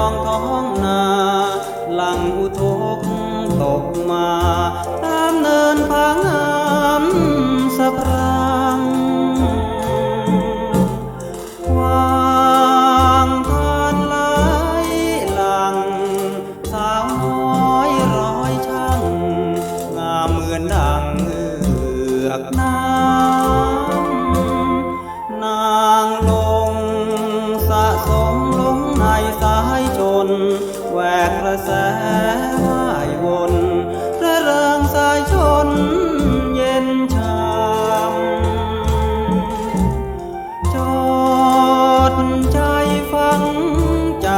องท้องนาหลังอุทกตกมา ตามเนินผางามสะพรั่งวางทานไหลหลัง สาวน้อยร้อยช่าง งามเหมือนดังเอือกน้ำนางลงสะสม สายชน แหวกกระแสว่ายวนพระเริงสายชนเย็นชามจดใจฟังจ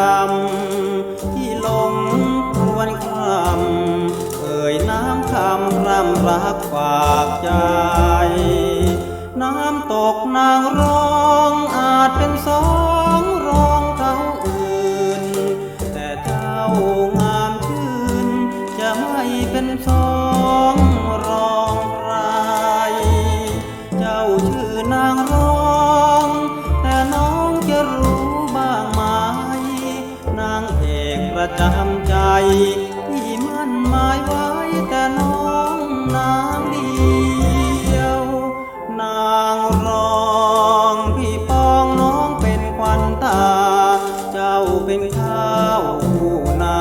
ำที่ลงครวนครำเอ่ยน้ำคำรำรักฝากใจน้ำตกนางร้องอาจเป็นสอง ชื่อนางร้อง แต่น้องจะรู้บ้างไหม นางเอกประจำใจ ที่มั่นหมายไว้แต่น้องนางเดียว นางร้องพี่ปองน้องเป็นควันตา เจ้าเป็นข้าวผู้นา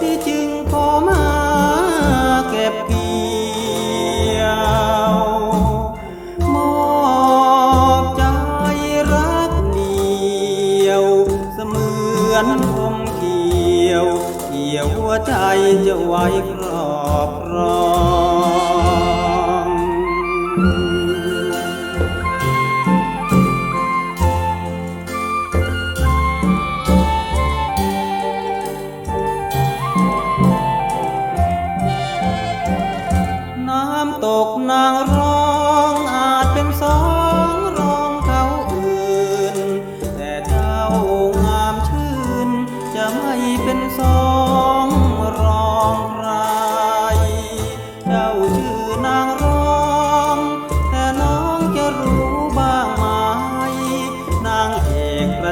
ที่จึงขอมาเก็บเกี่ มือนคมเขียว เกี่ยวหัวใจจะไว้ครอบครองน้ำตกนางร้อง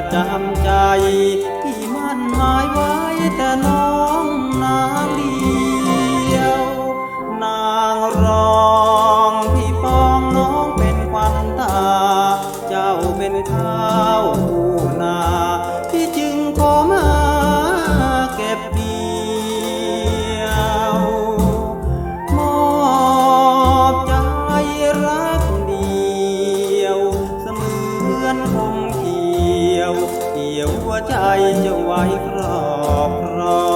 ประจำใจ ที่มั่นหมายไว้แต่น้องนาง ยวเกี่ยวหัวใจจะไว้ครอบครอง